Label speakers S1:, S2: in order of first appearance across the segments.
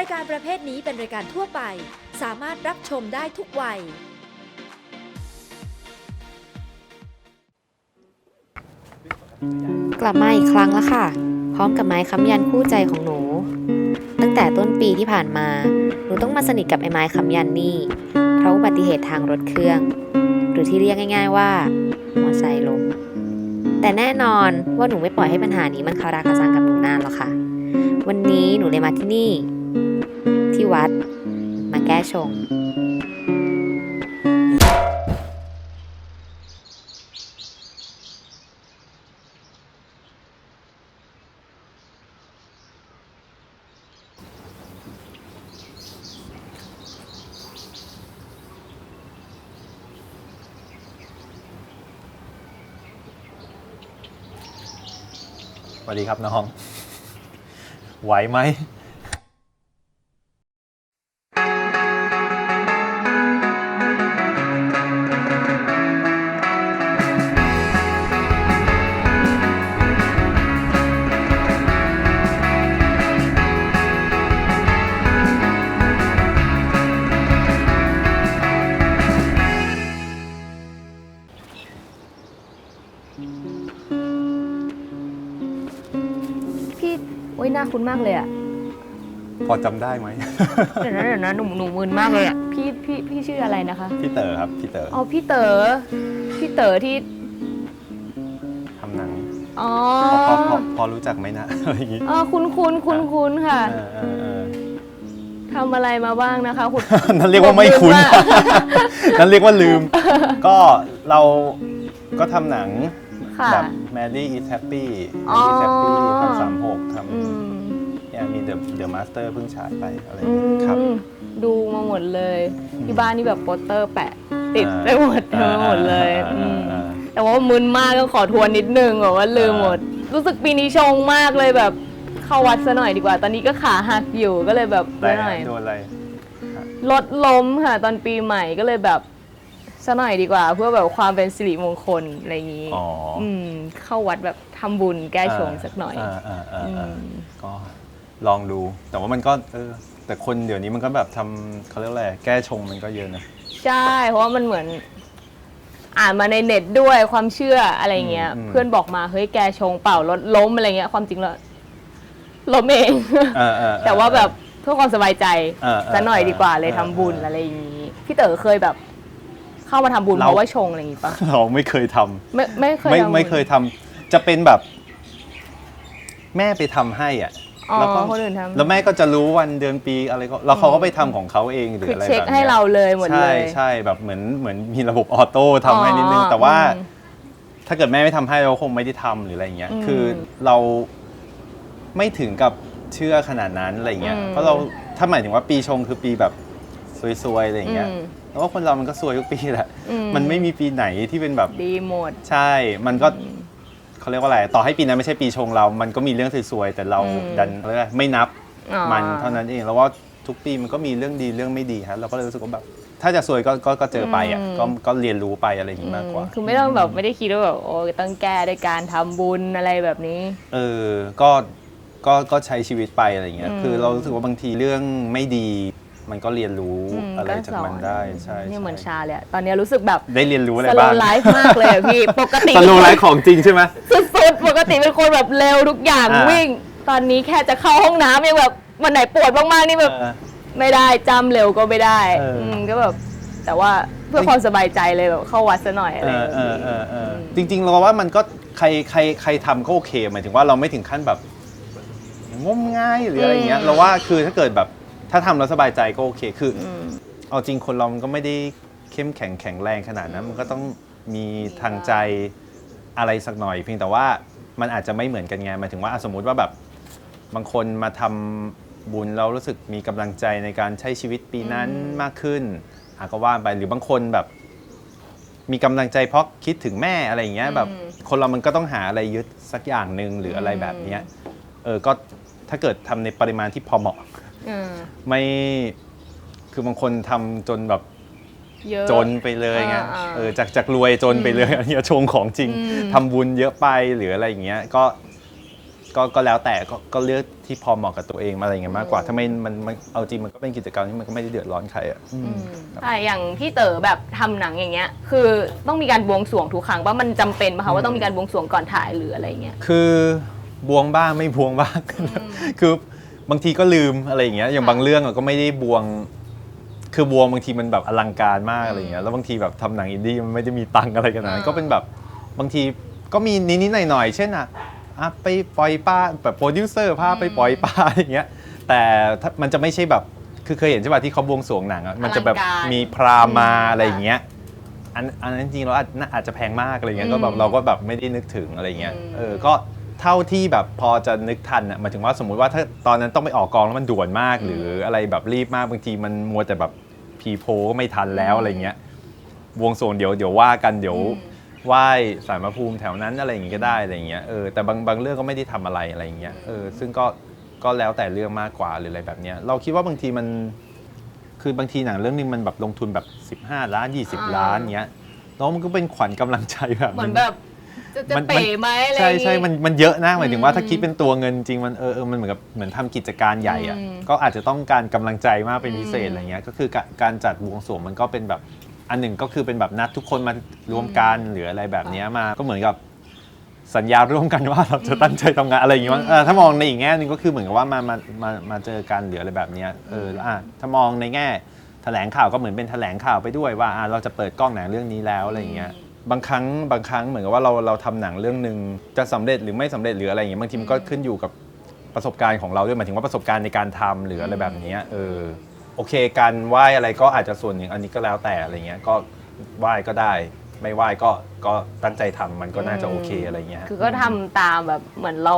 S1: รายการประเภทนี้เป็นรายการทั่วไป สามารถรับชมได้ทุกวัย
S2: กลับมาอีกครั้งแล้วค่ะ พร้อมกับไม้ค้ำยันคู่ใจของหนู ตั้งแต่ต้นปีที่ผ่านมา หนูต้องมาสนิทกับไอ้ไม้ค้ำยันนี่ เพราะอุบัติเหตุทางรถเครื่อง หรือที่เรียกง่าย ๆ ว่ามอไซค์ล้มแต่แน่นอนว่าหนูไม่ปล่อยให้ปัญหานี้มันคาราคาซังกับหนูนานหรอกค่ะ วันนี้หนูเลยมาที่นี่ ที่วัด มาแก้ชง
S3: สวัสดีครับน้อง ไหวไหม
S4: คุ้นมากเลยอะ
S3: พอจำได้ไหม
S4: เดี๋ยวนะเดี๋ยวนะหนูหนูมึนมากเลยอะพี่พี่พี่ชื่ออะไรนะคะ
S3: พี่เต๋อครับ พี่เต๋อ
S4: อ๋อพี่เต๋อพี่เต๋อที่
S3: ทำหนัง
S4: อ๋อ
S3: พอพอพอพอรู้จักไหมนะ อะไรอย่างงี้
S4: อ๋อคุ้นคุ้นคุ้นคุ้นค่ะ
S3: เออเออเออ
S4: ทำอะไรมาบ้างนะคะคุณ
S3: นั่นเรียกว่าไม่คุ้น
S4: ผมลืมอะ
S3: นั่นเรียกว่าลืม ก็เราก็ทำหนัง
S4: ค่ะ
S3: แบบ Mary is Happy
S4: อ๋อ
S3: Mary is Happy ทำสามหกท
S4: อืมำ
S3: เนี่ยมี The The Master เพิ่งฉายไปอะไรอ
S4: อื
S3: ย่างเงี้ยครับ
S4: มดูมาหมดเลย ที่บ้านนี่แบบโปสเตอร์แปะ ติด
S3: อ่า
S4: ไปหมดเต็มไปหมดเลย
S3: อ่า
S4: อืม
S3: อ่าอ่า
S4: แต่ว่ามึนมากก็ขอทวนนิดนึงแบบว่าลืมหมด รู้สึกปีนี้ชงมากเลยแบบเข้าวัดซะหน่อยดีกว่า ตอนนี้ก็ขาหักอยู่ก็เลยแบบ
S3: ได้
S4: ซะหน่อย
S3: โดนอะไร
S4: รถล้มค่ะตอนปีใหม่ก็เลยแบบซะหน่อยดีกว่า เพื่อแบบความเป็นสิริมงคลอะไรอย่างนี้
S3: อ๋ออื
S4: มเข้าวัดแบบทำบุญแก้ชงสักหน่อยาา
S3: อ่า
S4: อื
S3: อ่ามก็ ลองดู แต่ว่ามันก็เออแต่คนเดี๋ยวนี้มันก็แบบทำเขาเรียกอะไรแก้ชงมันก็เยอะนะ
S4: ใช่ เพราะว่ามันเหมือน อ่านมาในเน็ตด้วยความเชื่ออะไรเงี้ย
S3: อืม
S4: เพื่อนบอกมาเฮ้ยแกชงเปล่ารถล้มอะไรเงี้ย ความจริงแล้วล้มเอง
S3: เออเออเออ
S4: แต่ว่าแบบเพื่อความสบายใจ
S3: เออเออ
S4: ซะหน่อยดีกว่าเลย
S3: เออ
S4: ทำบุญ
S3: เอออ
S4: อะไรอย่างนี้ พี่เต๋อเคยแบบ เข้ามาทำบุญ
S3: เรา
S4: เพราะว่าชงอะไรอย่างงี้ปะ
S3: เราไม่เคยทำ
S4: ไม่ไม่เคย
S3: ไม่
S4: ทำบุญ
S3: ไม่เคยทำจะเป็นแบบ แม่ไปทำให้อะ
S4: อ๋อ
S3: แล้วก็
S4: คนอื่นทำ
S3: แล้วแม่ก็จะรู้วันเดือนปีอะไรก็แล้วเขาก็ไปทำของเขาเองหรือ
S4: คือ
S3: อะไร
S4: เช็ค
S3: แบบนี้ย
S4: ให้เราเลยหมดเล
S3: ใช่
S4: ย
S3: ใช่แบบเหมือนเหมือนมีระบบออโต้ทำให้นิดนึง
S4: อ๋อ
S3: แต่ว่า
S4: อืม
S3: ถ้าเกิดแม่ไม่ทำให้เราคงไม่ได้ทำหรืออะไรเงี้ย
S4: อืม
S3: คือเราไม่ถึงกับเชื่อขนาดนั้นอะไรเงี้ย
S4: อืม
S3: เพราะเราถ้าหมายถึงว่าปีชงคือปีแบบซวยๆอะไรเงี้ย
S4: อืม
S3: แล้วว่าคนเรามันก็ซวยทุกปีแหละ
S4: อืม
S3: มันไม่มีปีไหนที่เป็นแบบ
S4: ดีหมด
S3: ใช่ มันก็ เขาเรียกว่าอะไร ต่อให้ปีนั้นไม่ใช่ปีชงเรา มันก็มีเรื่องสวยๆแต่เรา
S4: อืม
S3: ดันเรียกว่าไม่นับ
S4: อ๋อ
S3: มันเท่านั้นเองแล้วว่าทุกปีมันก็มีเรื่องดีเรื่องไม่ดีครับเราก็เลยรู้สึกว่าแบบถ้าจะซวยก็ก็ก็เจอไปอะก็ก็เรียนรู้ไปอะไรอย่างนี้มากกว่า
S4: อืมคือไม่ต้องแบบไม่ได้คิดว่าแบบโอ้ยต้องแก้ด้วยการทำบุญอะไรแบบนี้
S3: เออ ก็ ก็ ก็ใช้ชีวิตไปอะไรอย่างเงี้ย
S4: อืม
S3: คือเรารู้สึกว่าบางทีเรื่องไม่ดี มันก็เรียนรู้
S4: ม
S3: อะไรจากมันได้ ใช่
S4: เนี่ยเหมือน
S3: ใช่
S4: ชาเลยอะตอนนี้รู้สึกแบบ
S3: ได้เรียนรู้อะไร
S4: สโล
S3: บ้าง
S4: ไลฟ์มากเลยอะพี่ ปกติ
S3: สโลไลฟ์ของจริงใช่ไหม
S4: สุดๆ ปกติเป็นคนแบบเร็วทุกอย่าง
S3: อ่า
S4: วิ่ง ตอนนี้แค่จะเข้าห้องน้ำยังแบบวันไหนปวดมากๆนี่แบบ
S3: เออ
S4: ไม่ได้จำเร็วก็ไม่ได้
S3: เอออื
S4: มก็แบบแต่ว่าเพื่อความสบายใจเลยแบบเข้าวัดซะหน่อยอะไร
S3: เอ
S4: แบ
S3: อบเอ
S4: นี้
S3: อเออเออจริง ๆ เราว่ามันก็ใครใครใครทำก็โอเคหมายถึงว่าเราไม่ถึงขั้นแบบงมง่ายหรืออะไรอย่างเงี้ยเราว่าคือถ้าเกิดแบบ ถ้าทำแล้วสบายใจก็โอเคคืออ
S4: ม
S3: เอาจริงคนเรามันก็ไม่ได้เข้มแข็งแข็งแรงขนาดนั้น มันก็ต้องมีทางใจอะไรสักหน่อย เพียงแต่ว่ามันอาจจะไม่เหมือนกันไงหมายถึงว่าอะสมมุติว่าแบบบางคนมาทำบุญแล้วรู้สึกมีกำลังใจในการใช้ชีวิตปีนั้นมากขึ้นอาก็ว่าไปหรือบางคนแบบ มีกำลังใจเพราะคิดถึงแม่อะไรอย่างเงี้ยแบบ
S4: อืม
S3: คนเรามันก็ต้องหาอะไรยึดสักอย่างหนึ่งหรืออะไรแบบเนี้ยเออก็ถ้าเกิดทำในปริมาณที่พอเหมาะ
S4: อืม
S3: ไม่คือบางคนทำจนแบบ
S4: เยอะ
S3: จนไปเลยไง
S4: อ่าอ่า
S3: เออจากจากรวยจนไปเลยอันนี้ชงของจริง
S4: อืม
S3: ทำบุญเยอะไปหรืออะไรอย่างเงี้ยก็ก็ก็แล้วแต่ก็ก็เลือกทที่พอเหมาะกับตัวเองอะไรอย่างเงี้ยมากกว่าถ้าไม่มันมันเอาจริงมันก็เป็นกิจกรรมที่มันก็ไม่ได้เดือดร้อนใครอะอืม
S4: ใช่อย่างพี่เต๋อแบบทำหนังอย่างเงี้ย คือต้องมีการบวงสรวงทุกครั้งว่ามันจำเป็นไหมคะว่าต้องมีการบวงสรวงก่อนถ่ายหรืออะไรเงี้ย
S3: คือบวงบ้างไม่บวงบ้าง คือ บางทีก็ลืมอะไรอย่างเงี้ยอย่างบางเรื่องอะก็ไม่ได้บวง คือบวงบางทีมันแบบอลังการมากอะไรอย่างเงี้ยแล้วบางทีแบบทำหนังอินดี้มันไม่ได้มีตังค์อะไรกันนะ
S4: อ่า
S3: ก็เป็นแบบบางทีก็มีนิดๆหน่อยๆเช่นอะอะไปปล่อยป้าแบบโปรดิวเซอร์พาไปปล่อยป้าอย่างเงี้ยแต่ถ้ามันจะไม่ใช่แบบคือเคยเห็นใช่ป่ะที่เขาบวงสรวงหนังอะมันจะแบบ
S4: อลังการ
S3: มีพรามมา
S4: อืม
S3: อะไรอย่างเงี้ย อันอันนั้นจริงๆเราอาจน่าอาจจะแพงมากอะไรเงี้ยก็แบบเราก็แบบไม่ได้นึกถึงอะไรเงี้ย
S4: อืม
S3: เออก็ เท่าที่แบบพอจะนึกทันอะหมายถึงว่าสมมุติว่าถ้าตอนนั้นต้องไปออกกองแล้วมันด่วนมาก หรืออะไรแบบรีบมากบางทีมันมัวแต่แบบพีโพก็ไม่ทันแล้วอะไรเงี้ยบวงสรวงเดี๋ยวเดี๋ยวว่ากันเดี๋ยวไหว้สารพระภูมิแถวนั้นอะไรอย่างงี้ก็ได้อะไรเงี้ยเออแต่บางบางเรื่องก็ไม่ได้ทำอะไรอะไรเงี้ยเออซึ่งก็ก็แล้วแต่เรื่องมากกว่าหรืออะไรแบบเนี้ยเราคิดว่าบางทีมันคือบางทีหนังเรื่องนึงมันแบบลงทุนแบบ 15 ล้าน 20 ล้านเงี้ยแล้วมันก็เป็นขวัญกำลังใจแบบ
S4: เหมือนแบบ จะจะ
S3: มัน
S4: เป๋ไหมอะไร
S3: ใช่
S4: อย่างงี้
S3: ใช่มันมันเยอะนะหมายถึงว่า
S4: อืม
S3: ถ้าคิดเป็นตัวเงินจริงมันเออเออมันเหมือนกับเหมือนทำกิจการใหญ่อะ
S4: อืม
S3: ก็อาจจะต้องการกำลังใจมากเป็นพิเศษ
S4: อืม
S3: อะไรเงี้ยก็คือการการจัดบวงสรวงมันก็เป็นแบบอันหนึ่งก็คือเป็นแบบนัดทุกคนมารวมกันหรืออะไรแบบเนี้ยมาก็เหมือนกับสัญญาร่วมกันว่าเราจะตั้งใจทำงานอะไรอย่างงี้มั้งเออถ้ามองในอีกแง่หนึ่งก็คือเหมือนกับว่ามามามามาเจอกันหรืออะไรแบบเนี้ยเออแล้วอะถ้ามองในแง่แถลงข่าวก็เหมือนเป็นแถลงข่าวไปด้วยว่าอะเราจะเปิดกล้องหนังเรื่องนี้แล้วอะไรอย่างเงี้ย บางครั้งบางครั้งเหมือนกับว่าเราเราทำหนังเรื่องหนึ่งจะสำเร็จหรือไม่สำเร็จหรืออะไรอย่างเงี้ยบางทีมันก็ขึ้นอยู่กับประสบการณ์ของเราด้วยหมายถึงว่าประสบการณ์ในการทำหรืออะไรแบบเนี้ยเออโอเคการไหว้อะไรก็อาจจะส่วนหนึ่งอันนี้ก็แล้วแต่อะไรเงี้ยก็ไหว้ก็ได้ ไม่ไหว้ก็ก็ตั้งใจทำมันก็น่าจะโอเคอะไรเงี้ย
S4: คือก็ทำตามแบบเหมือนเรา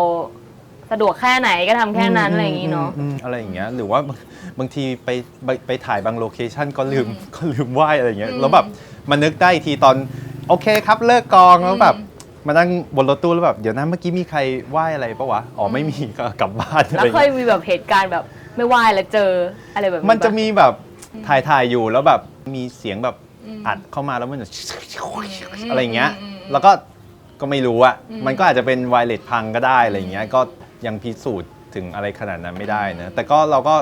S4: สะดวกแค่ไหนก็ทำแค่นั้นอะไรอย่างงี้เนาะ
S3: มอะไรอย่างเงี้ยหรือว่าบางบางทีไปไปไปถ่ายบางโลเคชันก็ลืมก็ลืมไหวอะไรอย่างเงี้ย
S4: อืม
S3: แล้วแบบมานึกได้อีกทีตอน โอเคครับเลิกกองแล้วแบบมานั่งบนรถตู้แล้วแบบเดี๋ยวนะเมื่อกี้มีใครไหวอะไรปะวะอ๋อไม่มีก็กลับบ้านอะ
S4: แล้ว
S3: ไร
S4: เคย
S3: เงี้ย
S4: มีแบบเหตุการณ์แบบไม่ไหวแล้วเจออะไรแบบ
S3: มันจะ
S4: ป
S3: มีแบบถ่ายถ่ายอยู่แล้วแบบมีเสียงแบบอัดเข้ามาแล้วมันจะอะไรอย่างเงี้ย แล้วก็ก็ไม่รู้อะมันก็อาจจะเป็นไวเลสพังก็ได้อะไรอย่างเงี้ยก็ยังพิสูจน์ถึงอะไรขนาดนั้นไม่ได้นะแต่ก็เราก็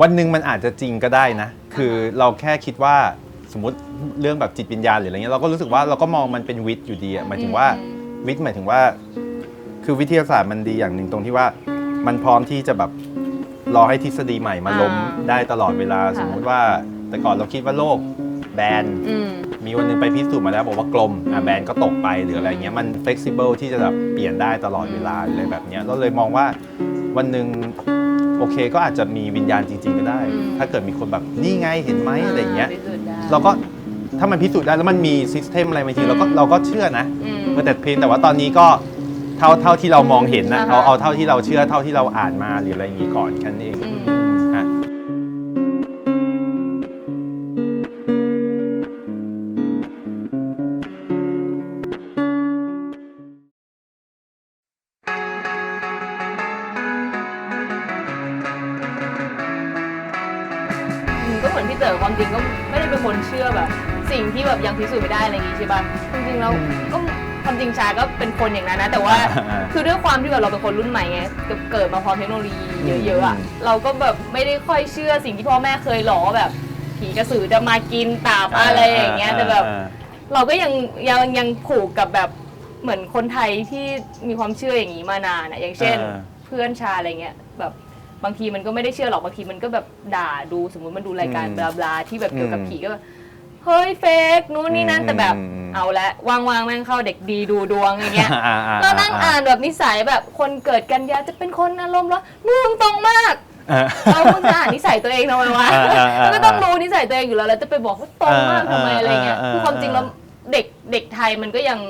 S3: วันหนึ่งมันอาจจะจริงก็ได้นะ คือเราแค่คิดว่า สมมติเรื่องแบบจิตวิญญาณหรืออะไรเงี้ยเราก็รู้สึกว่าเราก็มองมันเป็นวิทย์อยู่ดีอะหมายถึงว่าวิทย์หมายถึงว่า คือวิทยาศาสตร์มันดีอย่างหนึ่งตรงที่ว่ามันพร้อมที่จะแบบรอให้ทฤษฎีใหม่มาล้ม
S4: อ่า
S3: ได้ตลอดเวลา
S4: ค่ะ
S3: สมมุติว่าแต่ก่อนเราคิดว่าโลกแบน
S4: อืม
S3: มีวันหนึ่งไปพิสูจน์มาแล้วบอกว่ากลมอะแบรนด์ก็ตกไปหรืออะไรเงี้ยมัน flexible ที่จะแบบเปลี่ยนได้ตลอดเวลาหรืออะไรแบบเนี้ยเราเลยมองว่าวันหนึ่งโอเคก็อาจจะมีวิญญาณจริง ๆ ก็ได้
S4: อืม
S3: ถ้าเกิดมีคนแบบนี่ไงเห็นไหมอะไรเงี้ย
S4: พิสูจน์ได้
S3: เราก็ถ้ามันพิสูจน์ได้แล้วมันมีซิสเต็มอะไรบางทีเราก็เราก็เชื่อนะ
S4: อืม
S3: เออแต่เพียงแต่ว่าตอนนี้ก็เท่าเท่าที่เรามองเห็นนะ
S4: อ่าฮะ
S3: เอาเอาเท่าที่เราเชื่อเท่าที่เราอ่านมาหรืออะไรอย่างงี้ก่อนแค่นั้นเอง
S4: อืม สิ่งที่แบบยังพิสูจน์ไม่ได้อะไรอย่างงี้ใช่ป่ะจริงๆแล้วก็ความจริงชาก็เป็นคนอย่างนั้นนะ แต่ว่า
S3: อ่า
S4: คือด้วยความที่แบบเราเป็นคนรุ่นใหม่ไงเกิดเกิดมาพร้อมเทคโนโลยีเยอะๆอะ
S3: อืม
S4: เราก็แบบไม่ได้ค่อยเชื่อสิ่งที่พ่อแม่เคยหลอว่าแบบผีกระสือจะมากินตับอะไรอย่างเงี้ยแต่แบบ
S3: อ่า
S4: เราก็ยังยังยังผูกกับแบบเหมือนคนไทยที่มีความเชื่ออย่างนี้มานานอะอย่างเช่น
S3: อ่า
S4: เพื่อนชาอะไรเงี้ยแบบบางทีมันก็ไม่ได้เชื่อหรอกบางทีมันก็แบบด่าดูสมมุติมันดูรายการ
S3: อืม
S4: บลาบลาที่แบบเกี่ยวกับ
S3: อืม
S4: ผีก็แบบ เฮ้ยเฟกนู้นนี่นั่น
S3: อืม
S4: แต่แบบ
S3: อืม
S4: เอาละวางๆแม่งเข้าเด็กดีดูดวงอย่างเงี้ย
S3: อ่าอ่า
S4: เรานั่งอ่านแบบนิสัยแบบคนเกิดกันยาจะเป็นคนอารมณ์ร้อนมึงตรงมาก
S3: อ่า
S4: เราคุณจะอ่านนิสัยตัวเองทำไมวะ
S3: อ่าอ่าอ่า
S4: ก็ต้องรู้นิสัยตัวเองอยู่แล้วแล้วจะไปบอกว่าตรงมากทำไมอะไรเงี้ย
S3: อ่าอ่า
S4: คือความจริงแล้ว
S3: อ่า
S4: เด็กเด็กไทยมันก็ยัง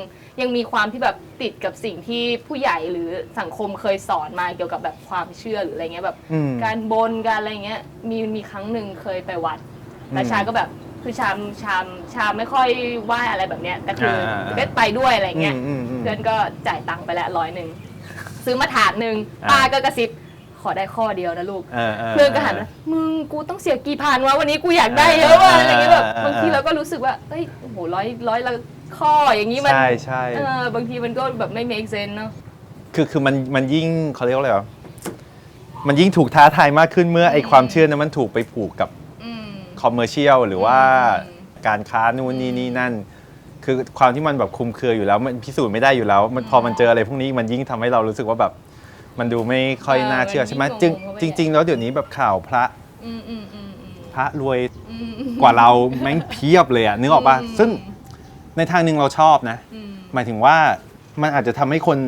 S4: ยังมีความที่แบบติดกับสิ่งที่ผู้ใหญ่หรือสังคมเคยสอนมาเกี่ยวกับแบบความเชื่อหรืออะไรเงี้ยแบบ
S3: อืม
S4: การบนการอะไรเงี้ยมีมีครั้งหนึ่งเคยไปวัดแล้ว
S3: อืม
S4: ชาก็แบบ คือชามชามชามไม่ค่อยไหว้อะไรแบบเนี้ยแต่คืออา
S3: อ่า
S4: ก็ไปด้วยอะไรเงี้ย
S3: อืมอืม
S4: เพื่อนก็จ่ายตังค์ไปแล้วร้อยหนึ่งซื้อมาถาดหนึ่ง
S3: อ่า
S4: ป้าก็กระซิบขอได้ข้อเดียวนะลูก
S3: เออ
S4: เพื่อนก็หันมามึงกูต้องเสียกี่พันวะวันนี้กูอยากได้เยอะว่ะอะไรเงี้ยแบบ
S3: อ่า
S4: บางทีเราก็รู้สึกว่าเอ้ยโอ้โหร้อยร้อยละข้ออย่างนี้มัน
S3: ใช่ใช่
S4: เออบางทีมันก็แบบไม่ make sense เนาะ
S3: คือคือมันมันยิ่งเขาเรียกว่าอะไรวะมันยิ่งถูกท้าทายมากขึ้นเมื่อไอความเชื่อนั้นมันถูกไปผูกกับ
S4: อืม
S3: คอมเมอร์เชียลหรือว่า
S4: อืม
S3: การค้านู่นนี่นี่นั่น คือความที่มันแบบคลุมเครืออยู่แล้วมันพิสูจน์ไม่ได้อยู่แล้ว มันพอมันเจออะไรพวกนี้มันยิ่งทำให้เรารู้สึกว่าแบบ มันดูไม่ค่อยน่าเชื่อใช่ไหมจึงจริง ๆ แล้วเดี๋ยวนี้แบบข่าวพระ
S4: อืมอืมอืมอืม
S3: พระรวย
S4: อืมอืม
S3: กว่าเราแม่งเพียบเลยอะนึกออกปะซึ่งในทางหนึ่งเราชอบนะ
S4: อืม
S3: หมายถึงว่ามันอาจจะทำให้คน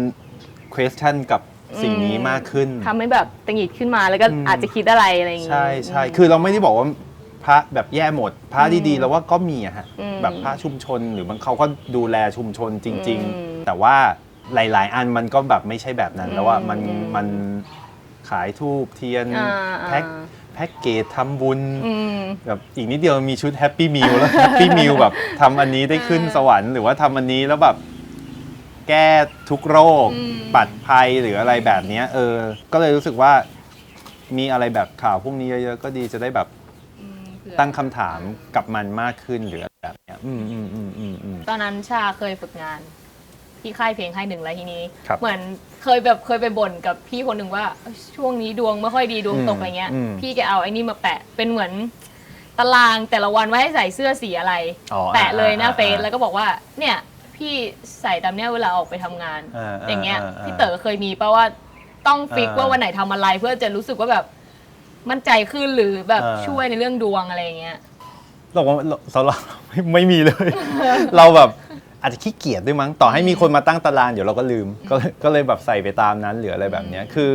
S3: question กับสิ่งนี้มากขึ้น
S4: ทำให้แบบตังหงิดขึ้นมาแล้วก็
S3: อืม
S4: อาจจะคิดอะไรอะไรอย่างงี้
S3: ใช่ใช่
S4: ม
S3: คือเราไม่ได้บอกว่า พระแบบแย่หมด พระดี
S4: อืม
S3: ๆแล้วว่าก็มีอะฮะ
S4: อืม
S3: แบบพระชุมชนหรือบางเขาก็ดูแลชุมชนจริง
S4: อืม
S3: ๆ แต่ว่าหลาย ๆ อันมันก็แบบไม่ใช่แบบนั้นแล้วว่ามัน
S4: อืม
S3: มันขายทูบเทียน
S4: อ่า
S3: แพ็ค
S4: อ่า
S3: แพ็กเกจทำบุญ
S4: อืม
S3: แบบอีกนิดเดียวมีชุดแฮปปี้มิลแล้วแฮปปี้มิลแบบทำอันนี้ได้ขึ้นสวรรค์หรือว่าทำอันนี้แล้วแบบแก้ทุกโรค
S4: อืม
S3: ปัดภัยหรืออะไรแบบเนี้ยเออ ก็เลยรู้สึกว่ามีอะไรแบบข่าวพวกนี้เยอะๆ ก็ดีจะได้แบบ
S4: อืมเผื่อ
S3: ตั้งคำถามกับมันมากขึ้นหรืออะไรแบบเนี้ยอืมอืมอืมอืมอืม
S4: ตอนนั้นชาเคยฝึกงาน ที่ค่ายเพลงค่ายหนึ่งแล้วทีนี้
S3: ครับ
S4: เหมือนเคยแบบเคยไปบ่นกับพี่คนหนึ่งว่าเอ้ยช่วงนี้ดวงไม่ค่อยดีดวงตก
S3: อืม
S4: อะไรเงี้ย
S3: อืม
S4: พี่แกเอาไอ้นี่มาแปะเป็นเหมือนตารางแต่ละวันว่าให้ใส่เสื้อสีอะไร
S3: อ๋อ
S4: แปะเลยหน้า
S3: อ่า
S4: เฟซ
S3: อ่า
S4: แล้วก็บอกว่าเนี่ยพี่ใส่ตามเนี้ยเวลาออกไปทำงาน
S3: อ่าอ่า
S4: อย่างเงี้ย
S3: อ่าอ่า
S4: พี่เต๋อเคยมีป่ะว่าต้องฟิก
S3: อ่า
S4: ว่าวันไหนทำอะไรเพื่อจะรู้สึกว่าแบบ มั่นใจขึ้นหรือแบบ
S3: อ่า
S4: ช่วยในเรื่องดวงอะไรอย่างเงี้ย
S3: เราว่าเราสำหรับเราไม่ไม่มีเลย เราแบบอาจจะขี้เกียจด้วยมั้งต่อให้มีคนมาตั้งตารางเดี๋ยวเราก็ลืมก็เลยก็เลยแบบใส่ไปตามนั้นหรืออะไรแบบเนี้ยคือ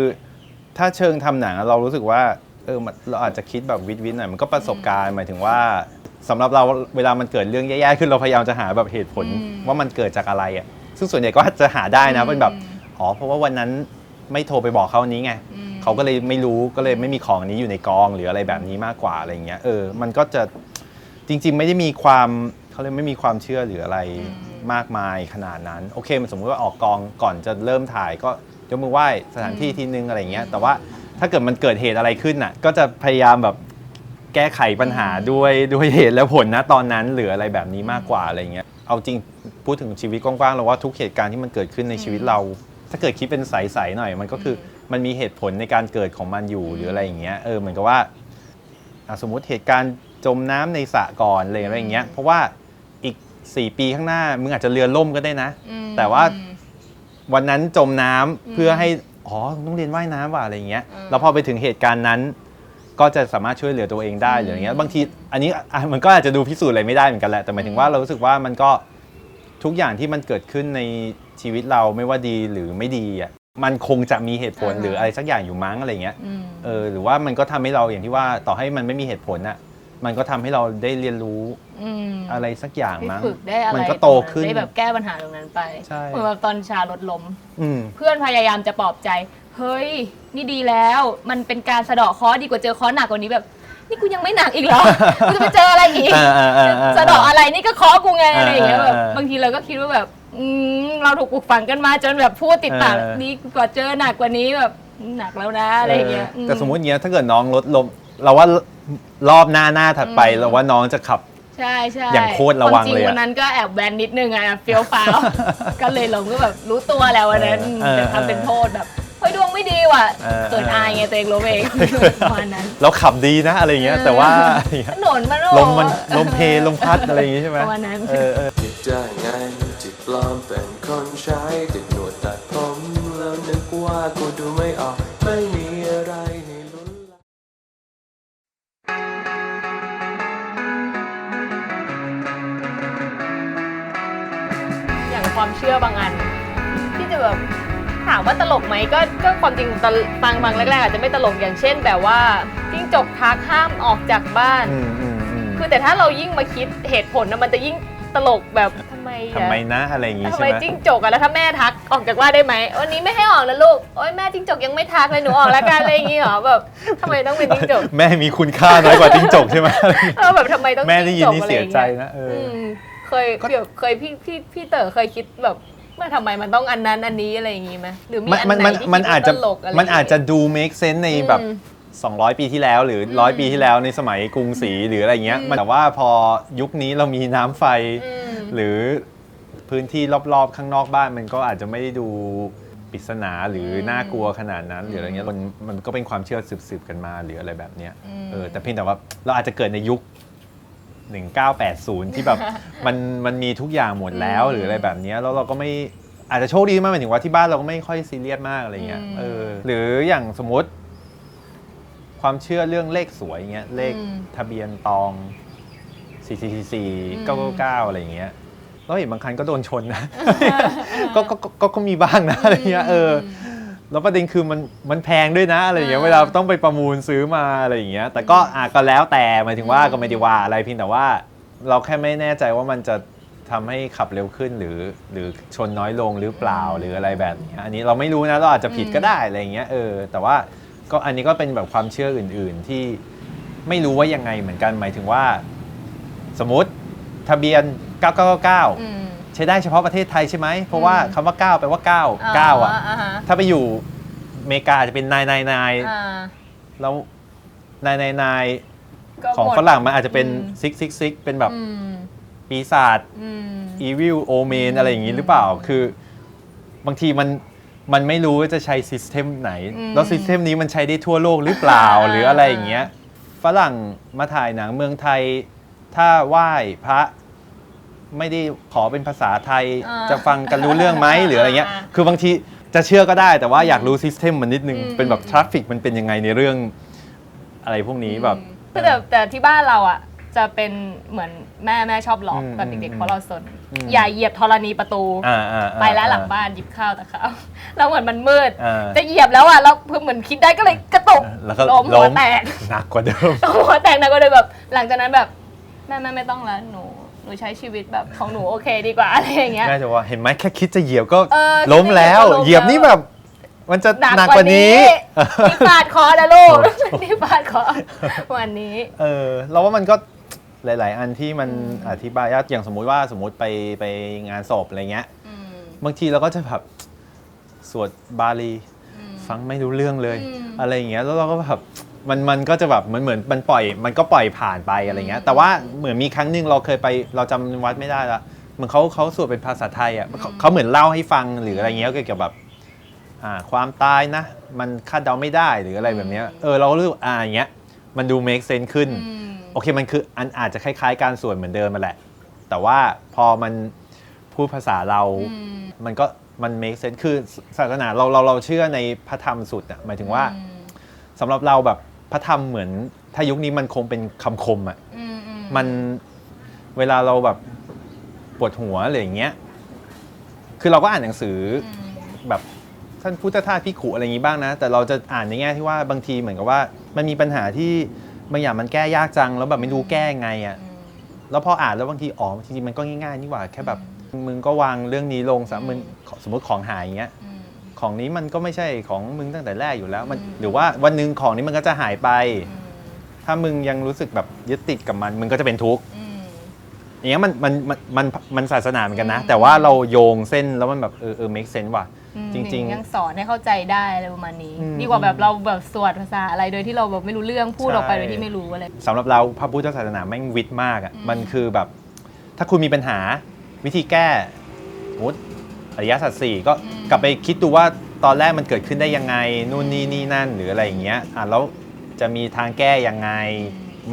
S3: ถ้าเชิงทำหนังอะเรารู้สึกว่าเออมันเราอาจจะคิดแบบวิดวิดหน่อยมันก็ประสบการณ์หมายถึงว่าสำหรับเราเวลามันเกิดเรื่องแย่ๆขึ้นเราพยายามจะหาแบบเหตุผล
S4: อืม
S3: ว่ามันเกิดจากอะไรอะซึ่งส่วนใหญ่ก็จะหาได้นะ
S4: อืม
S3: เป็นแบบอ๋อเพราะว่าวันนั้น ไม่โทรไปบอกเขานี้ไง
S4: อืม
S3: เขาก็เลยไม่รู้ก็เลยไม่มีของนี้อยู่ในกองหรืออะไรแบบนี้มากกว่าอะไรเงี้ยเออมันก็จะจริง ๆ ไม่ได้มีความเขาเลยไม่มีความเชื่อหรืออะไร
S4: อืม
S3: มากมายขนาดนั้นโอเค มันสมมติว่าออกกองก่อนจะเริ่มถ่ายก็ยกมือไหว้สถานที่ทีนึงอะไรเงี้ยแต่ว่าถ้าเกิดมันเกิดเหตุอะไรขึ้นน่ะก็จะพยายามแบบ แก้ไขปัญหาด้วยด้วยเหตุและผลนะตอนนั้นหรืออะไรแบบนี้มากกว่าอะไรเงี้ย เอาจริงพูดถึงชีวิตกว้างๆเราว่าทุกเหตุการณ์ที่มันเกิดขึ้นในชีวิตเรา ถ้าเกิดคิดเป็นใสๆหน่อย มันก็คือมันมีเหตุผลในการเกิดของมันอยู่หรืออะไรอย่างเงี้ยเออเหมือนกับว่าอะสมมุติเหตุการณ์จมน้ำในสระก่อนอะไรอะไรอย่างเงี้ยเพราะว่าอีก 4 ปีข้างหน้ามึงอาจจะเรือล่มก็ได้นะ
S4: อืม
S3: แต่ว่า วันนั้นจมน้ำ
S4: อืม
S3: เพื่อให้อ๋อต้องเรียนว่ายน้ำว่ะอะไรอย่างเงี้ย
S4: อืม
S3: แล้วพอไปถึงเหตุการณ์นั้น ก็จะสามารถช่วยเหลือตัวเองได้หรืออย่างเงี้ยบางทีอันนี้อะมันก็อาจจะดูพิสูจน์อะไรไม่ได้เหมือนกันแหละแต่หมายถึงว่าเรารู้สึกว่ามันก็ทุกอย่างที่มันเกิดขึ้นใน ชีวิตเราไม่ว่าดีหรือไม่ดีอะมันคงจะมีเหตุผล
S4: อ่า
S3: หรืออะไรสักอย่างอยู่มั้งอะไรเงี้ย
S4: อืม
S3: เออหรือว่ามันก็ทำให้เราอย่างที่ว่าต่อให้มันไม่มีเหตุผลอะมันก็ทำให้เราได้เรียนรู้
S4: อืม
S3: อะไรสักอย่าง
S4: ได้
S3: มั้ง
S4: ฝึกได้อะไร
S3: มันก็โตขึ้น
S4: ได้แบบแก้ปัญหาตรงนั้นไป
S3: ใช่
S4: เหมือนแบบตอนชารถล้ม
S3: อืม
S4: เพื่อนพยายามจะปลอบใจ เฮ้ย นี่ดีแล้ว มันเป็นการสะเดาะเคราะห์ดีกว่าเจอเคราะห์หนักกว่านี้แบบ นี่กูยังไม่หนักอีกเหรอ กูจะไปเจออะไรอีก
S3: อ่าอ่าอ่าอ่า
S4: สะเดาะอะไรนี่ก็เคราะห์กูไงอะไรอย่างเงี้ยแบบ
S3: อ่าอ่า
S4: บางทีเราก็คิดว่าแบบ อืมเราถูกปลูกฝังกันมาจนแบบพูดติดปาก
S3: เออ
S4: นี่กว่าเจอหนักกว่านี้แบบหนักแล้วนะอะไรอย่างเงี้ย
S3: เออแต่สมมติเงี้ยถ้าเกิดน้องลดลมเราว่ารอบหน้าหน้าถัดไป
S4: อืม
S3: เราว่าน้องจะขับ
S4: ใช่ใช่
S3: อย่างโคตรระวังเลยอะ
S4: ความจริงวันนั้นก็แอบแบนนิดนึงอะเฟี้ยวฟ้าว ก็เลยลงก็แบบรู้ตัวแล้ววันนั้น
S3: เออ
S4: จะทำเป็นโทษแบบเฮ้ยดวงไม่ดีว่ะ
S3: เออ
S4: เกินอายไงตัวเองล้มเองประมาณนั้น
S3: เราขับดีนะอะไรเงี้ย แต่ว่า
S4: ถนนมันโอ้
S3: ลมมันลมเพลลมพัดอะไรอย่างงี้ใช่ไหม
S4: ประมาณนั้น
S3: เออเออ
S5: คิดได้ไงที่ ปลอมเป็นคนใช้ติดหนวดตัดผมแล้วนึกว่ากูดูไม่ออก ไม่มีอะไรให้ลุ้นละ
S4: อย่างความเชื่อบางอัน ที่จะแบบถามว่าตลกไหมก็ก็ความจริงตลฟังฟังแรกๆ อาจจะไม่ตลกอย่างเช่น แบบว่าจิ้งจกทักห้ามออกจากบ้าน
S3: อืมอืมอืม
S4: คือแต่ถ้าเรายิ่งมาคิดเหตุผลนะมันจะยิ่ง ตลกแบบทำไมอะ
S3: ทำไมนะอะไรอย่างงี้
S4: ทำ
S3: ใช่
S4: ไม
S3: ไหม
S4: จิ้งจกอะแล้วถ้าแม่ทักออกจากบ้านได้ไหมวันนี้ไม่ให้ออกนะลูกโอ๊ยแม่จิ้งจกยังไม่ทักเลยหนูออกแล้วกันอะไรอย่างงี้เหรอแบบทำไมต้องเป็นจิ้งจก
S3: แม่มีคุณค่าน้อยกว่าจิ้งจกใช่ไหม
S4: เออแบบทำไมต้อง
S3: แม่ได้ยิน
S4: จิ้งจก
S3: นี่
S4: อะไร
S3: เสี
S4: อยย่าง
S3: ใจ
S4: เงี้ย
S3: นะเออ
S4: อืมเคยเดี๋ยวเคยพี่พี่พี่เต๋อเคยคิดแบบว่าทำไมมันต้องอันนั้นอันนี้อะไรอย่างงี้ไหมหรือมี
S3: มัน
S4: อัน
S3: มัน
S4: ไหน
S3: มัน
S4: ที่
S3: มัน
S4: คิด
S3: อา
S4: ว่า
S3: จจะ
S4: ตลกอะไร
S3: มันอาจจะดู make sense ในแบบ
S4: อืม
S3: 200 ปีที่แล้วหรือ 100 ปีที่แล้วในสมัยกรุงศรีหรืออะไรเงี้ย
S4: อืม
S3: มันแต่ว่าพอยุคนี้เรามีน้ำไฟ
S4: อืม
S3: หรือพื้นที่รอบๆ ข้างนอกบ้านมันก็อาจจะไม่ได้ดูปริศนาหรือน่ากลัวขนาดนั้นหรืออะไรเงี้ยมันมันก็เป็นความเชื่อสืบๆกันมาหรืออะไรแบบเนี้ย
S4: อืม
S3: เออแต่เพียงแต่ว่าเราอาจจะเกิดในยุค 1980 ที่แบบ มันมันมีทุกอย่างหมดแล้วหรืออะไรแบบเนี้ยแล้วเราก็ไม่อาจจะโชคดีมากหมายถึงว่าที่บ้านเราก็ไม่ค่อยซีเรียสมากอะไรเงี้ย
S4: อืม
S3: เออหรืออย่างสมมติ ความเชื่อเรื่องเลขสวยเงี้ยเลข
S4: อืม
S3: ทะเบียนตอง 4 4 4 9 9 9อะไรอย่างเงี้ยแล้วเห็นบางคันก็โดนชนนะ ก็ก็ก็ก็ก็มีบ้างนะอะไรเงี้ยเออ แล้วประเด็นคือมันมันแพงด้วยนะอะไรอย่างเงี้ย
S4: อ่า
S3: เวลาต้องไปประมูลซื้อมาอะไรอย่างเงี้ย แต่ก็อะก็แล้วแต่หมายถึงว่าก็ไม่ได้ว่าอะไรเพียงแต่ว่า เราแค่ไม่แน่ใจว่ามันจะทำให้ขับเร็วขึ้นหรือ หรือชนน้อยลงหรือเปล่าหรืออะไรแบบเนี้ยอันนี้เราไม่รู้นะเราอาจจะผิดก็ได้อะไรอย่างเงี้ยเออแต่ว่า ก็อันนี้ก็เป็นแบบความเชื่ออื่น ๆ ที่ไม่รู้ว่ายังไงเหมือนกันหมายถึงว่า สมมติทะเบียน9999
S4: อืม
S3: ใช้ได้เฉพาะประเทศไทยใช่ไหม เพราะว่า
S4: อืม
S3: คำว่า 9 แปลว่า 9 9 อะา
S4: ฮะ
S3: ถ้าไปอยู่อเมริกาจะเป็นนายนายนาย
S4: อ่า
S3: แล้วนายนายนาย
S4: ก็
S3: ของ
S4: หมด
S3: ฝรั่งมันอาจจะเป็น
S4: อืม
S3: ซิกซิกซิกเป็นแบบ
S4: อืม
S3: ปีศาจ
S4: อืม
S3: อีวิลโอเมนอะไรอย่างนี้หรือเปล่า คือบางทีมัน มันไม่รู้ว่าจะใช้ซิสเต็มไหน
S4: อืม
S3: แล้วซิสเต็มนี้มันใช้ได้ทั่วโลกหรือเปล่า
S4: อ่า
S3: หรืออะไรอย่างเงี้ยฝรั่งมาถ่ายหนังเมืองไทย ถ้าไหว้พระไม่ได้ขอเป็นภาษาไทย
S4: อ่า
S3: จะฟังกันรู้เรื่องไหมหรืออะไรเงี้ย
S4: อ่า
S3: คือบางทีจะเชื่อก็ได้แต่ว่าอยากรู้ซิสเต็มมันนิดนึง
S4: อืม
S3: เป็นแบบทราฟฟิกมันเป็นยังไงในเรื่องอะไรพวกนี้แบบ
S4: คือแต่แต่ที่บ้านเราอะ จะเป็นเหมือนแม่แม่ชอบหลอก
S3: อืม
S4: ตอนเด็ก
S3: อืม
S4: ๆเพราะเราสน
S3: อืม
S4: อย่าเหยียบธรณีประตู
S3: อ่าอ่าอ่า
S4: ไปแล้วหลังบ้านหยิบข้าวแต่ข้าวแล้วเหมือนมันมืด
S3: อ่า
S4: จะเหยียบแล้วอะแล้วเพื่อเหมือนคิดได้ก็เลยกระตุก
S3: แล้วก็
S4: ล้มหัวแตก
S3: หนักกว่าเดิม
S4: หัวแตกนะก็เลยแบบ หลังจากนั้นแบบแม่แม่ไม่ต้องแล้วหนูหนูใช้ชีวิตแบบของหนูโอเคดีกว่า อะไรอย่างเงี้ย
S3: น่าจะว่าเห็นไหมแค่คิดจะเหยียบก็
S4: เออ
S3: ล้มแล้ว
S4: คิดจะเห
S3: เห
S4: ยี
S3: ยี
S4: ย
S3: ย
S4: บบก็ล้ม
S3: นี่แบบ มันจะ
S4: หนัก
S3: หนัก
S4: ก
S3: ก
S4: ว่า
S3: ว่า
S4: นี้
S3: นี้
S4: นี่ปาดคอนะลูกนี่ปาดคอวันนี้
S3: เออเราว่ามันก็ หลาย ๆ อันที่มันอธิบายยากอย่างสมมุติว่าสมมติไปไปงานศพอะไรเงี้ย
S4: อืม
S3: บางทีเราก็จะแบบสวดบาลี
S4: อืม
S3: ฟังไม่รู้เรื่องเลย
S4: อืม
S3: อะไรอย่างเงี้ยแล้วเราก็แบบมันมันก็จะแบบเหมือนเหมือนมันปล่อย มันก็ปล่อยผ่านไปอะไรเงี้ย
S4: อืม
S3: แต่ว่าเหมือนมีครั้งหนึ่งเราเคยไปเราจำวัดไม่ได้ละเหมือนเขาเขาสวดเป็นภาษาไทยอะเขาเขาเหมือนเล่าให้ฟังหรืออะไรเงี้ยเกี่ยวกับแบบอ่าความตายนะ มันคาดเดาไม่ได้หรืออะไรแบบเนี้ยเออเราก็รู้สึกอ่าอย่างเงี้ยมันดู make sense ขึ้น
S4: อืม
S3: โอเคมันคืออันอาจจะคล้ายๆ การสวดเหมือนเดิมมาแหละ แต่ว่าพอมันพูดภาษาเรา
S4: อืม
S3: มันก็มัน make sense คือศาสนาเราเราเราเชื่อในพระธรรมสุดอะหมายถึงว่า
S4: อืม
S3: สำหรับเราแบบพระธรรมเหมือน ถ้ายุคนี้มันคงเป็นคำคมอะ
S4: อืมอื
S3: มันเวลาเราแบบปวดหัวอะไรอย่างเงี้ย คือเราก็อ่านหนังสือ
S4: อืม
S3: แบบท่านพุทธทาสพิขุอะไรอย่างงี้บ้างนะ แต่เราจะอ่านในแง่ที่ว่าบางทีเหมือนกับว่า มันมีปัญหาที่ บางอย่างมันแก้ยากจังแล้วแบบไม่รู้แก้ยังไงอะ
S4: อืม
S3: แล้วพออ่านแล้วบางทีอ๋อจริงๆมันก็ง่ายๆนี่หว่าแค่แบบมึงก็วางเรื่องนี้ลงซะมึงสมมติของหายอย่างเงี้ย
S4: อืม
S3: ของนี้มันก็ไม่ใช่ของมึงตั้งแต่แรกอยู่แล้วมัน
S4: อืม
S3: หรือว่าวันหนึ่งของนี้มันก็จะหายไป
S4: อืม
S3: ถ้ามึงยังรู้สึกแบบยึดติดกับมันมึงก็จะเป็นทุกข์
S4: อืม
S3: อย่างเงี้ยมันมันมันมันมันศาสนาเหมือนกันนะ
S4: อืม
S3: แต่ว่าเราโยงเส้นแล้วมันแบบเออเออ make sense ว่ะ
S4: อืม
S3: จริง ๆ
S4: ยังสอนให้เข้าใจได้อะไรประมาณนี้
S3: อืม
S4: ดีกว่าแบบเราแบบสวดภาษาอะไรโดยที่เราแบบไม่รู้เรื่องพูดออกไป
S3: ใช่
S4: โดยที่ไม่รู้อะไร
S3: สำหรับเราพระพุทธศาสนาแม่งวิทย์มากอะ
S4: อืม
S3: มันคือแบบ ถ้าคุณมีปัญหาวิธีแก้สมมติอริยสัจสี่ก็กลับไปคิดดูว่าตอนแรกมันเกิดขึ้นได้ยังไง นู่นนี่นี่นั่นหรืออะไรอย่างเงี้ยอะแล้วจะมีทางแก้ยังไง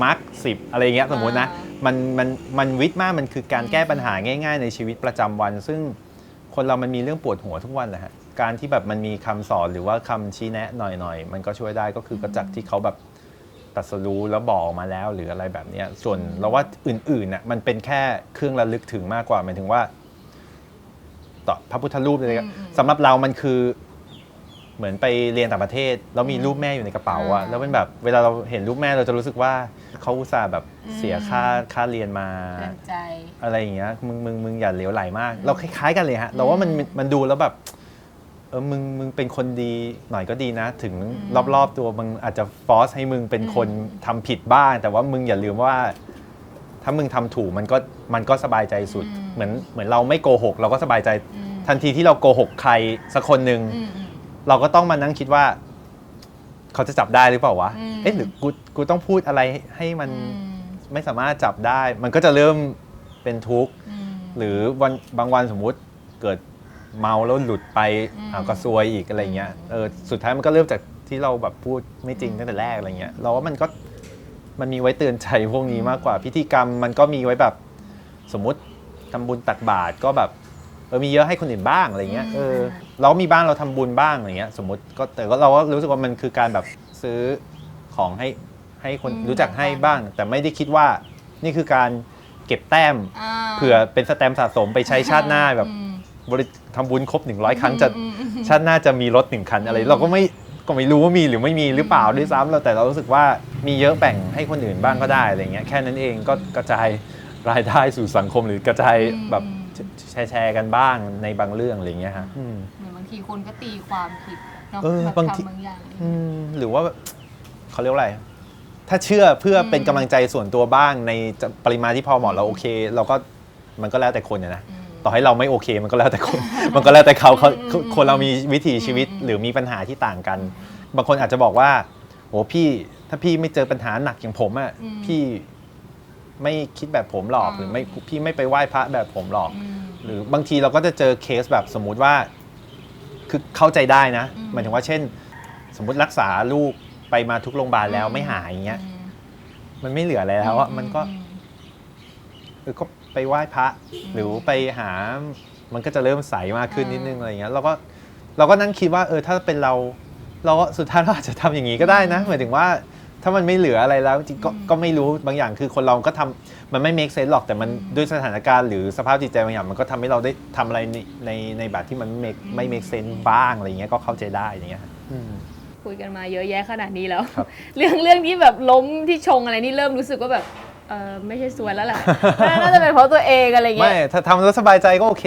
S3: มาร์กสิบอะไรอย่างเงี้ยสมมตินะ มันมันมันวิทย์มากมันคือการแก้ปัญหาง่าย ๆ ในชีวิตประจำวัน ซึ่ง คนเรามันมีเรื่องปวดหัวทุกวันแหละฮะการที่แบบมันมีคำสอนหรือว่าคำชี้แนะหน่อยๆ มันก็ช่วยได้ก็คือก็จากที่เขาแบบตรัสรู้แล้วบอกออกมาแล้วหรืออะไรแบบเนี้ยส่วนเราว่าอื่นๆน่ะมันเป็นแค่เครื่องระลึกถึงมากกว่าหมายถึงว่า ต่อพระพุทธรูปอะไรก็
S4: อืมอืม
S3: สำหรับเรามันคือ เหมือนไปเรียนต่างประเทศ แล้วมีรูปแม่อยู่ในกระเป๋าอะ
S4: อ่า
S3: แล้วเป็นแบบเวลาเราเห็นรูปแม่เราจะรู้สึกว่าเขาอุตส่าห์แบบ
S4: อืม
S3: เสียค่าค่าเรียนมา
S4: เตือนใจ
S3: อะไรอย่างเงี้ยมึงมึงมึงอย่าเหลวไหลมาก เราคล้าย ๆ กันเลยฮะเราว่ามันมันมันดูแล้วแบบเออมึงมึงเป็นคนดีหน่อยก็ดีนะ ถึงรอบๆตัวมึงอาจจะฟอสให้มึงเป็นคนทำผิดบ้าง แต่ว่ามึงอย่าลืมว่า ถ้ามึงทำถูกมันก็มันก็สบายใจสุด
S4: อืม
S3: เหมือนเหมือนเราไม่โกหก เราก็สบายใจ
S4: อืม
S3: ทันทีที่เราโกหกใครสักคนหนึ่ง
S4: อืมอืม
S3: เราก็ต้องมานั่งคิดว่า เขาจะจับได้หรือเปล่าวะ
S4: อืม
S3: เอ๊ะหรือกูกูต้องพูดอะไรให้มัน
S4: อืม
S3: ไม่สามารถจับได้ มันก็จะเริ่มเป็นทุกข์
S4: อืม
S3: หรือวันบางวันสมมุติเกิดเมาแล้วหลุดไปอ้าวก็ซวยอีกอะไรเงี้ยเออสุดท้ายมันก็เริ่มจากที่เราแบบพูดไม่จริงตั้งแต่แรกอะไรเงี้ยเราว่ามันก็มันมีไว้เตือนใจพวกนี้มากกว่า พิธีกรรมมันก็มีไว้แบบสมมุติทำบุญตักบาตรก็แบบ เออมีเยอะให้คนอื่นบ้างอะไรเงี้ยเออเราก็มีบ้างเราทำบุญบ้างอะไรเงี้ยสมมติก็แต่ก็เราก็รู้สึกว่ามันคือการแบบซื้อของให้ให้คนรู้จักให้บ้าง แต่ไม่ได้คิดว่านี่คือการเก็บแต้ม
S4: อ่า
S3: เผื่อเป็นสแตมป์สะสมไปใช้ชาติหน้าแบบ
S4: อืม
S3: บริทำบุญครบ 100 ครั้งจะ
S4: อืมอืมอืม
S3: ชาติหน้าจะมีรถหนึ่งคันอะไร เราก็ไม่ก็ไม่รู้ว่ามีหรือไม่มีหรือเปล่าด้วยซ้ำเราแต่เรารู้สึกว่ามีเยอะแบ่งให้คนอื่นบ้างก็ได้อะไรเงี้ยแค่นั้นเองก็กระจายรายได้สู่สังคมหรือกระจายแบบ แชร์แชร์กันบ้างในบางเรื่องอะไรเงี้ยฮะอืม
S4: เหมือนบางทีคนก็ตีความผิดเนาะ
S3: เออ
S4: แบบ
S3: บางที
S4: ทำบางอย่าง
S3: อืมหรือว่าเขาเรียกว่าอะไร ถ้าเชื่อเพื่อเป็นกำลังใจส่วนตัวบ้างในปริมาณที่พอเหมาะเราโอเค เราก็มันก็แล้วแต่คนอะนะ
S4: อืม
S3: ต่อให้เราไม่โอเค มันก็แล้วแต่คน มันก็แล้วแต่เขาเขาคนเรามีวิถีชีวิต
S4: อืม
S3: หรือมีปัญหาที่ต่างกัน บางคนอาจจะบอกว่าโอ้พี่ถ้าพี่ไม่เจอปัญหาหนักอย่างผมอะพี่ ไม่คิดแบบผมหรอกหรือไม่พี่ไม่ไปไหว้พระแบบผมหรอก
S4: อืม
S3: หรือบางทีเราก็จะเจอเคสแบบสมมุติว่า คือเข้าใจได้นะ
S4: อืม
S3: หมายถึงว่าเช่น สมมุติรักษาลูกไปมาทุกโรงพยาบาลแล้วไม่หายอย่างเงี้ย
S4: อืม
S3: มันไม่เหลืออะไรแล้วอะมันก็
S4: อืม
S3: เออก็ไปไหว้พระ หรือไปหา มันก็จะเริ่มใสมากขึ้น
S4: อ่านิ
S3: นิดนึงอะไรเงี้ยเราก็เราก็นั่งคิดว่าเออถ้าเป็นเรา เราก็สุดท้ายเราอาจจะทำอย่างนี้ก็ได้นะหมายถึงว่า ถ้ามันไม่เหลืออะไรแล้วจริงๆก็ก็ไม่รู้บางอย่างคือคนเราก็ทำมันไม่ make sense หรอกแต่มันด้วยสถานการณ์หรือสภาพจิตใจบางอย่างมันก็ทำให้เราได้ทำอะไรในในในแบบที่มันไม่ make ไม่ make sense บ้างอะไรเงี้ยก็เข้าใจได้อย่างเงี้ยอืม
S4: คุยกันมาเยอะแยะขนาดนี้แล้ว
S3: ครับ
S4: เรื่องเรื่องที่แบบล้มที่ชงอะไรนี่เริ่มรู้สึกว่าแบบเออไม่ใช่สวยแล้วแหละน่าจะเป็นเพราะตัวเองอะไรเงี้
S3: ไม่
S4: ย
S3: ถ้าทำแล้วสบายใจก็โอเค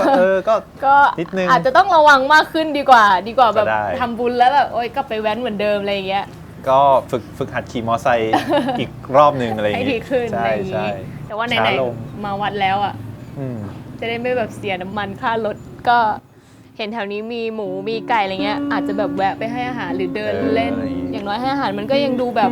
S3: ก็เออก็
S4: ก็
S3: นิดนึง
S4: อาจจะต้องระวังมากขึ้นดีกว่า ดีกว่าแบบ
S3: ก็ได้
S4: ทำบุญแล้วแบบโอ๊ยกลับไปแว้นเหมือนเดิมอะไรอย่างเงี้ย
S3: ก็ฝึกฝึกหัดขี่มอไซค์อีกรอบหนึ่งอะไรอย่าง
S4: ให้
S3: งี้
S4: ดีขึ้นอะ
S3: ใช่
S4: ไรอย่าง
S3: ใช่
S4: งี้แต่ว่าไหน
S3: ช้ลง
S4: ๆมาวัดแล้วอะ
S3: อืม
S4: จะได้ไม่แบบเสียน้ำมันค่ารถก็เห็นแถวนี้มีหมูมีไก่อะไรเงี้ย อาจจะแบบแวะไปให้อาหารหรือเดิน
S3: เออ
S4: เล่น
S3: อะไรอย่างงี้
S4: อย่างน้อยให้อาหารมันก็ยังดูแบบ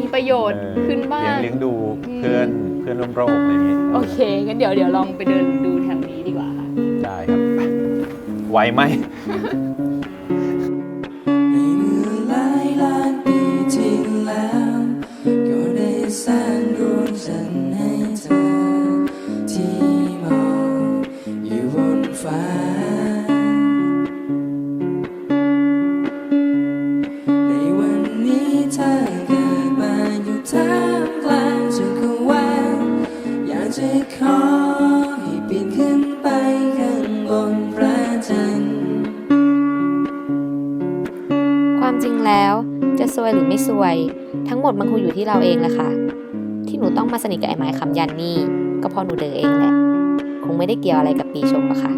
S4: มีประโยชน์
S3: เออ
S4: ขึ้นบ้า
S3: เลี้ยง
S4: ง
S3: เลี้ยงดู
S4: อืม
S3: เพื่อนเพื่อนร่วมโรคอะไรอย่างงี้
S4: โอเคงั้นเดี๋ยวเดี๋ยวลองไปเดินดูแถวนี้ดีกว่าค่ะ
S3: ได้ครับไปไหวไหม
S5: ในเมื่อหลายล้านปีที่แล้วก็ได้ สร้างดวงจันทร์ให้เธอ ที่มองอยู่บนฟ้า ในวันนี้เธอเกิดมาอยู่ท่ามกลางจักรวาลอยากจะขอให้ปีนขึ้นไปข้างบนพระจันทร์
S2: ความจริงแล้วจะซวยหรือไม่ซวย ทั้งหมดมันคงอยู่ที่เราเองแหละค่ะ มาสนิทกับไอ้ไม้คำยันนี่ ก็เพราะหนูเดอเองแหละ คงไม่ได้เกี่ยวอะไรกับปีชงอกค่ะ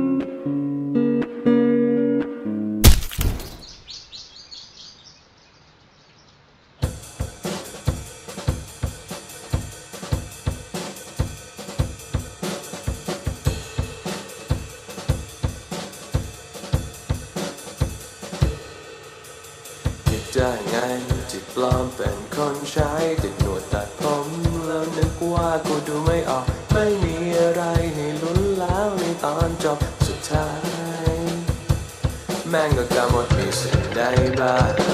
S5: คิดได้ไงที่ปลอมเป็นคนใช้ติดหนวดตัด ว่ากูดูไม่ออก ไม่มีอะไรให้ลุ้นแล้วในตอนจบสุดท้าย แม่งก็กำหนดมีสิ่งใดบ้าง